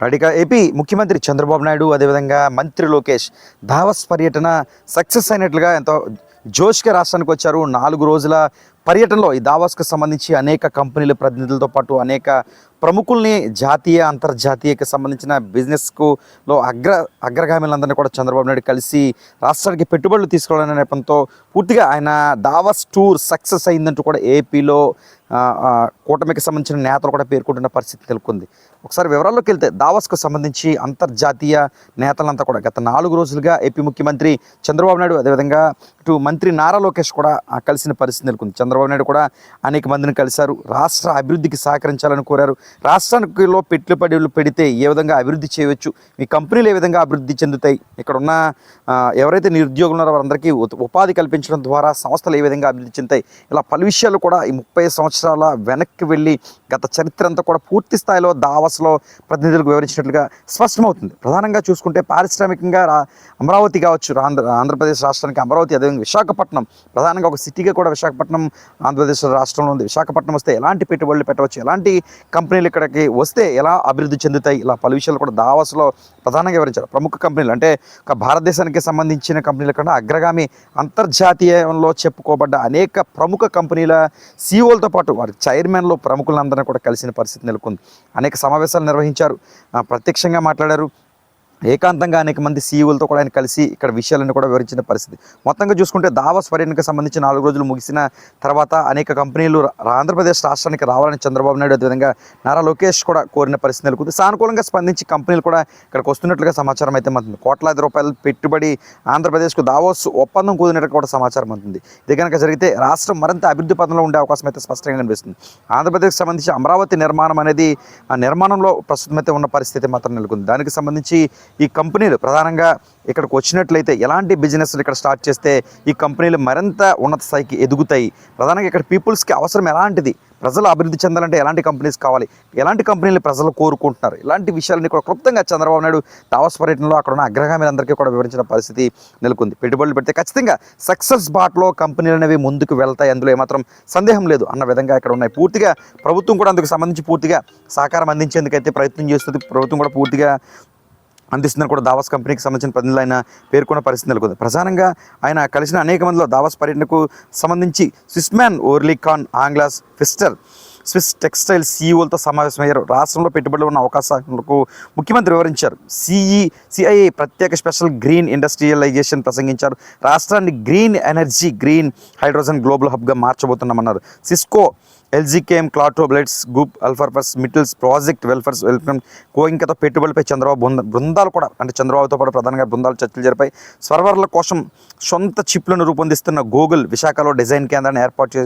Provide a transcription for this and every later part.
అడిగా ఏపీ ముఖ్యమంత్రి చంద్రబాబు నాయుడు అదేవిధంగా మంత్రి లోకేష్ దావస్ పర్యటన సక్సెస్ అయినట్లుగా ఎంతో జోష్గా రాష్ట్రానికి వచ్చారు. నాలుగు రోజుల పర్యటనలో ఈ దావాస్కు సంబంధించి అనేక కంపెనీల ప్రతినిధులతో పాటు అనేక ప్రముఖుల్ని జాతీయ అంతర్జాతీయకి సంబంధించిన బిజినెస్కు లో అగ్ర అగ్రగామిలందరినీ కూడా చంద్రబాబు నాయుడు కలిసి రాష్ట్రానికి పెట్టుబడులు తీసుకోవాలనే నేపథ్యంతో పూర్తిగా ఆయన దావస్ టూర్ సక్సెస్ అయిందంటూ కూడా ఏపీలో కూటమికి సంబంధించిన నేతలు కూడా పేర్కొంటున్న పరిస్థితి నెలకొంది. ఒకసారి వివరాల్లోకి వెళ్తే దావస్కు సంబంధించి అంతర్జాతీయ నేతలంతా కూడా గత నాలుగు రోజులుగా ఏపీ ముఖ్యమంత్రి చంద్రబాబు నాయుడు అదేవిధంగా ఇటు మంత్రి నారా లోకేష్ కూడా కలిసిన పరిస్థితి నెలకొంది. చంద్రబాబు నాయుడు కూడా అనేక మందిని కలిశారు. రాష్ట్ర అభివృద్ధికి సహకరించాలని కోరారు. రాష్ట్రానికిలో పెట్టుబడులు పెడితే ఏ విధంగా అభివృద్ధి చేయవచ్చు? మీ కంపెనీలు ఏ విధంగా అభివృద్ధి చెందుతాయి? ఇక్కడ ఉన్న ఎవరైతే నిరుద్యోగులు ఉన్నారో వారందరికీ ఉపాధి కల్పించడం ద్వారా సంస్థలు ఏ విధంగా అభివృద్ధి చెందుతాయి? ఇలా పలు విషయాలు కూడా ఈ ముప్పై సంవత్సరాల వెనక్కి వెళ్ళి గత చరిత్ర అంతా కూడా పూర్తి స్థాయిలో దావస్లో ప్రతినిధులకు వివరించినట్లుగా స్పష్టమవుతుంది. ప్రధానంగా చూసుకుంటే పారిశ్రామికంగా అమరావతి కావచ్చు ఆంధ్ర ఆంధ్రప్రదేశ్ రాష్ట్రానికి అమరావతి అదేవిధంగా విశాఖపట్నం ప్రధానంగా ఒక సిటీగా కూడా విశాఖపట్నం ఆంధ్రప్రదేశ్ రాష్ట్రంలో ఉంది. విశాఖపట్నం వస్తే ఎలాంటి పెట్టుబడులు పెట్టవచ్చు? ఎలాంటి కంపెనీలు ఇక్కడికి వస్తే ఎలా అభివృద్ధి చెందుతాయి? ఇలా పలు విషయాలు కూడా దావాసులో ప్రధానంగా వివరించారు. ప్రముఖ కంపెనీలు అంటే ఒక భారతదేశానికి సంబంధించిన కంపెనీల కన్నా అగ్రగామి అంతర్జాతీయంలో చెప్పుకోబడ్డ అనేక ప్రముఖ కంపెనీల సీఈఓలతో పాటు వారి చైర్మన్లు ప్రముఖులందరినీ కూడా కలిసిన పరిస్థితి నెలకొంది. అనేక సమావేశాలు నిర్వహించారు. ప్రత్యక్షంగా మాట్లాడారు. ఏకాంతంగా అనేక మంది సీఈఓలతో కూడా ఆయన కలిసి ఇక్కడ విషయాలను కూడా వివరించిన పరిస్థితి. మొత్తంగా చూసుకుంటే దావస్ పర్యటనకు సంబంధించి నాలుగు రోజులు ముగిసిన తర్వాత అనేక కంపెనీలు ఆంధ్రప్రదేశ్ రాష్ట్రానికి రావాలని చంద్రబాబు నాయుడు అదేవిధంగా నారా లోకేష్ కూడా కోరిన పరిస్థితి నెలకొంది. సానుకూలంగా స్పందించి కంపెనీలు కూడా ఇక్కడికి వస్తున్నట్లుగా సమాచారం అయితే అందుతుంది కోట్లాది రూపాయలు పెట్టుబడి ఆంధ్రప్రదేశ్కు దావోస్ ఒప్పందం కుదిరినట్టు కూడా సమాచారం అందుతుంది ఇది కనుక జరిగితే రాష్ట్రం మరింత అభివృద్ధి పథంలో ఉండే అవకాశం అయితే స్పష్టంగా కనిపిస్తుంది. ఆంధ్రప్రదేశ్కి సంబంధించి అమరావతి నిర్మాణం అనేది ఆ నిర్మాణంలో ప్రస్తుతం అయితే ఉన్న పరిస్థితి మాత్రం నెలకొంది. దానికి సంబంధించి ఈ కంపెనీలు ప్రధానంగా ఇక్కడికి వచ్చినట్లయితే ఎలాంటి బిజినెస్లు ఇక్కడ స్టార్ట్ చేస్తే ఈ కంపెనీలు మరింత ఉన్నత స్థాయికి ఎదుగుతాయి? ప్రధానంగా ఇక్కడ పీపుల్స్కి అవసరం ఎలాంటిది? ప్రజలు అభివృద్ధి చెందాలంటే ఎలాంటి కంపెనీస్ కావాలి? ఎలాంటి కంపెనీలు ప్రజలు కోరుకుంటున్నారు? ఇలాంటి విషయాలని కూడా క్లుప్తంగా చంద్రబాబు నాయుడు దావస్ పర్యటనలో అక్కడ ఉన్న అగ్రగామిలందరికీ కూడా వివరించిన పరిస్థితి నెలకొంది. పెట్టుబడులు పెడితే ఖచ్చితంగా సక్సెస్ బాట్లో కంపెనీలు అనేవి ముందుకు వెళ్తాయి. అందులో ఏమాత్రం సందేహం లేదు అన్న విధంగా ఇక్కడ ఉన్నాయి. పూర్తిగా ప్రభుత్వం కూడా అందుకు సంబంధించి పూర్తిగా సహకారం అందించేందుకైతే ప్రయత్నం చేస్తుంది. ప్రభుత్వం కూడా పూర్తిగా అందిస్తుందని కూడా దావాస్ కంపెనీకి సంబంధించిన ప్రతినిధులు ఆయన పేర్కొన్న పరిస్థితి నెలకొంది. ప్రధానంగా ఆయన కలిసిన అనేక మందిలో దావాస్ పర్యటనకు సంబంధించి స్విస్మ్యాన్ ఓర్లీ ఖాన్ ఆంగ్లాస్ ఫిస్టర్ స్విస్ టెక్స్టైల్ సీఈఓలతో సమావేశమయ్యారు. రాష్ట్రంలో పెట్టుబడులు ఉన్న అవకాశాలకు ముఖ్యమంత్రి వివరించారు. సిఈ సిఐఏ ప్రత్యేక స్పెషల్ గ్రీన్ ఇండస్ట్రియలైజేషన్ ప్రసంగించారు. రాష్ట్రాన్ని green energy green hydrogen global హబ్గా మార్చబోతున్నామన్నారు. సిస్కో ఎల్జీకేఎం క్లాటోబ్లెట్స్ గ్రూప్ అల్ఫర్ఫర్స్ మిటిల్స్ ప్రాజెక్ట్ వెల్ఫర్స్ వెల్ఫేర్ కోయింకతో పెట్టుబడిపై చంద్రబాబు బృంద బృందాలు కూడా అంటే చంద్రబాబుతో పాటు ప్రధానంగా బృందాలు చర్చలు జరిపాయి. సర్వర్ల కోసం సొంత చిప్లను రూపొందిస్తున్న గూగుల్ విశాఖలో డిజైన్ కేంద్రాన్ని ఏర్పాటు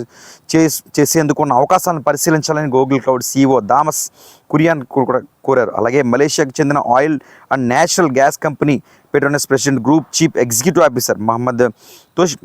చే- చేసేందుకు ఉన్న అవకాశాలను పరిశీలించాలని Google cloud CEO Thomas Kurian కూడా కోరారు. అలాగే మలేషియాకు చెందిన oil and national gas company Petronas president group chief executive officer Muhammad తోష్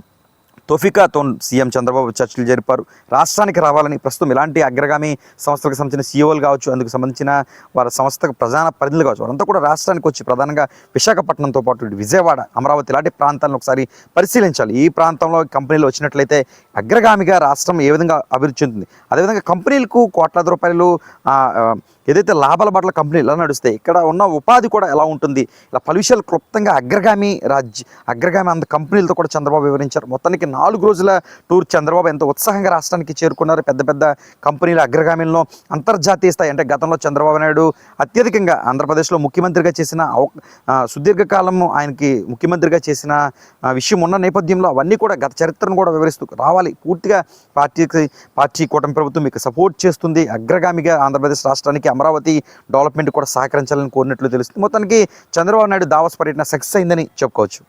తోఫికాతో సీఎం చంద్రబాబు చర్చలు జరిపారు. రాష్ట్రానికి రావాలని ప్రస్తుతం ఇలాంటి అగ్రగామి సంస్థలకు సంబంధించిన సీఓలు కావచ్చు అందుకు సంబంధించిన వారి సంస్థకు ప్రధాన పరిధులు కావచ్చు వారంతా కూడా రాష్ట్రానికి వచ్చి ప్రధానంగా విశాఖపట్నంతో పాటు విజయవాడ అమరావతి ఇలాంటి ప్రాంతాలను ఒకసారి పరిశీలించాలి. ఈ ప్రాంతంలో కంపెనీలు వచ్చినట్లయితే అగ్రగామిగా రాష్ట్రం ఏ విధంగా అభివృద్ధి చెందుతుంది? అదేవిధంగా కంపెనీలకు కోట్లాది రూపాయలు ఏదైతే లాభాల పట్ల కంపెనీలు ఎలా నడుస్తాయి? ఇక్కడ ఉన్న ఉపాధి కూడా ఎలా ఉంటుంది? ఇలా పలు విషయాలు క్లుప్తంగా అగ్రగామి రాజ్య అగ్రగామి అంత కంపెనీలతో కూడా చంద్రబాబు వివరించారు. మొత్తానికి నాలుగు రోజుల టూర్ చంద్రబాబు ఎంతో ఉత్సాహంగా రాష్ట్రానికి చేరుకున్నారు. పెద్ద పెద్ద కంపెనీల అగ్రగామిలో అంతర్జాతీయ స్థాయి అంటే గతంలో చంద్రబాబు నాయుడు అత్యధికంగా ఆంధ్రప్రదేశ్లో ముఖ్యమంత్రిగా చేసిన సుదీర్ఘకాలం ఆయనకి ముఖ్యమంత్రిగా చేసిన విషయం ఉన్న నేపథ్యంలో అవన్నీ కూడా గత చరిత్రను కూడా వివరిస్తూ రావాలి. పూర్తిగా పార్టీకి పార్టీ కూటమి ప్రభుత్వం మీకు సపోర్ట్ చేస్తుంది. అగ్రగామిగా ఆంధ్రప్రదేశ్ రాష్ట్రానికి అమరావతి డెవలప్మెంట్ కూడా సహకరించాలని కోరినట్లు తెలుస్తుంది. మొత్తానికి చంద్రబాబు నాయుడు దావస్ పర్యటన సక్సెస్ అయిందని చెప్పుకోవచ్చు.